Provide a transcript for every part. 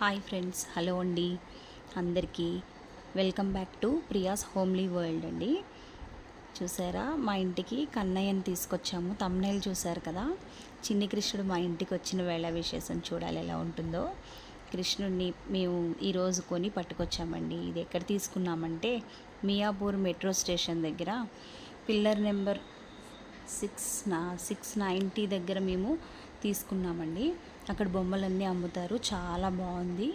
Hi friends hello అండి. అందరికీ welcome back to Priya's homely world అండి. చూసారా మా ఇంటికి కన్నయ్యని తీసుకొచ్చాము. తమ్నైల్ చూసారు కదా? చిన్ని కృష్ణుడు మా ఇంటికి వచ్చిన వేళ విశేషం చూడాలి ఎలా ఉంటుందో. కృష్ణుడిని మేము ఈరోజు కొని పట్టుకొచ్చామండి. ఇది ఎక్కడ తీసుకున్నామంటే మియాపూర్ మెట్రో స్టేషన్ దగ్గర. పిల్లర్ నెంబర్ సిక్స్ నా సిక్స్ నైంటీ దగ్గర మేము తీసుకున్నామండి. అక్కడ బొమ్మలన్నీ అమ్ముతారు. చాలా బాగుంది.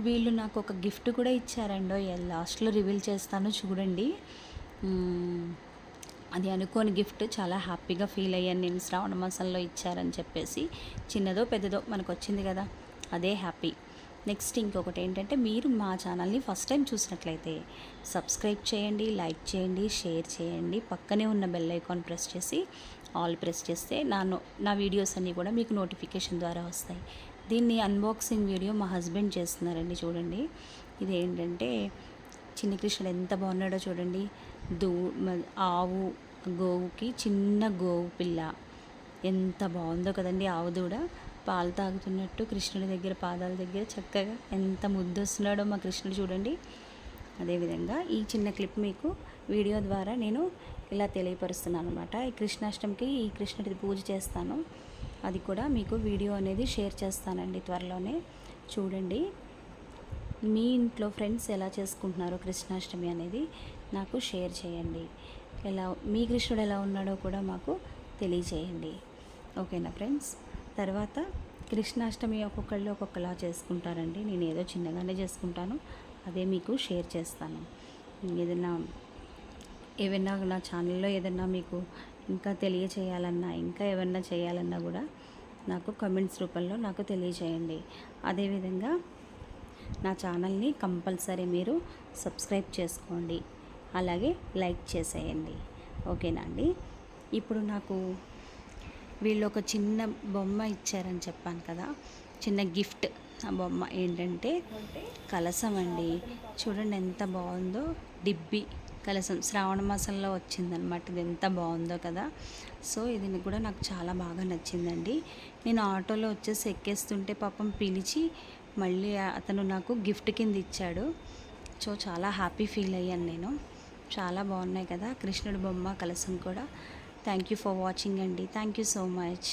వీళ్ళు నాకు ఒక గిఫ్ట్ కూడా ఇచ్చారండో లాస్ట్లో రివీల్ చేస్తాను చూడండి. అది అనుకోని గిఫ్ట్. చాలా హ్యాపీగా ఫీల్ అయ్యాను నేను. శ్రావణ మాసంలో ఇచ్చారని చెప్పేసి. చిన్నదో పెద్దదో మనకు వచ్చింది కదా. అదే హ్యాపీ. నెక్స్ట్ ఇంకొకటి ఏంటంటే మీరు మా ఛానల్ని ఫస్ట్ టైం చూసినట్లయితే సబ్స్క్రైబ్ చేయండి లైక్ చేయండి షేర్ చేయండి. పక్కనే ఉన్న బెల్ ఐకాన్ ప్రెస్ చేసి ఆల్ ప్రెస్ చేస్తే నా నో- నా వీడియోస్ అన్నీ కూడా మీకు నోటిఫికేషన్ ద్వారా వస్తాయి. దీన్ని అన్బాక్సింగ్ వీడియో మా హస్బెండ్ చేస్తున్నారండి చూడండి. ఇది ఏంటంటే చిన్ని కృష్ణుడు ఎంత బాగున్నాడో చూడండి. దూ మ- ఆవు గోవుకి చిన్న గోవు పిల్ల. ఎంత బాగుందో కదండి ఆవు దూడ. పాలు తాగుతున్నట్టు కృష్ణుడి దగ్గర పాదాల దగ్గర చక్కగా ఎంత ముద్దొస్తున్నాడో మా కృష్ణుడు చూడండి. అదేవిధంగా ఈ చిన్న క్లిప్ మీకు వీడియో ద్వారా నేను ఇలా తెలియపరుస్తున్నాను అనమాట ఈ కృష్ణాష్టమికి ఈ కృష్ణుడిది పూజ చేస్తాను. అది కూడా మీకు వీడియో అనేది షేర్ చేస్తానండి త్వరలోనే. చూడండి. మీ ఇంట్లో ఫ్రెండ్స్ ఎలా చేసుకుంటున్నారో కృష్ణాష్టమి అనేది నాకు షేర్ చేయండి. ఎలా మీ కృష్ణుడు ఎలా ఉన్నాడో కూడా మాకు తెలియజేయండి. ఓకేనా ఫ్రెండ్స్? తర్వాత కృష్ణాష్టమి ఒక్కొక్కళ్ళు ఒక్కొక్కలా చేసుకుంటారండి. నేను ఏదో చిన్నగానే చేసుకుంటాను. అదే మీకు షేర్ చేస్తాను. ఏదైనా ఏమైనా నా ఛానల్లో ఏదైనా మీకు ఇంకా తెలియచేయాలన్నా ఇంకా ఏమన్నా చేయాలన్నా కూడా నాకు కమెంట్స్ రూపంలో నాకు తెలియచేయండి. అదేవిధంగా నా ఛానల్ని కంపల్సరీ మీరు సబ్స్క్రైబ్ చేసుకోండి. అలాగే లైక్ చేసేయండి. ఓకేనా అండి? ఇప్పుడు నాకు వీళ్ళు ఒక చిన్న బొమ్మ ఇచ్చారని చెప్పాను కదా. చిన్న గిఫ్ట్. ఆ బొమ్మ ఏంటంటే కలసం అండి. చూడండి ఎంత బాగుందో. డిబ్బి. కలసం. శ్రావణ మాసంలో వచ్చిందనమాట. ఇది ఎంత బాగుందో కదా. సో ఇది కూడా నాకు చాలా బాగా నచ్చిందండి. నేను ఆటోలో వచ్చేసి ఎక్కేస్తుంటే పాపం పిలిచి మళ్ళీ అతను నాకు గిఫ్ట్ కింద ఇచ్చాడు. సో చాలా హ్యాపీ ఫీల్ అయ్యాను నేను. చాలా బాగున్నాయి కదా కృష్ణుడి బొమ్మ కలసం కూడా. థ్యాంక్ యూ ఫర్ వాచింగ్ అండి. Thank you so much.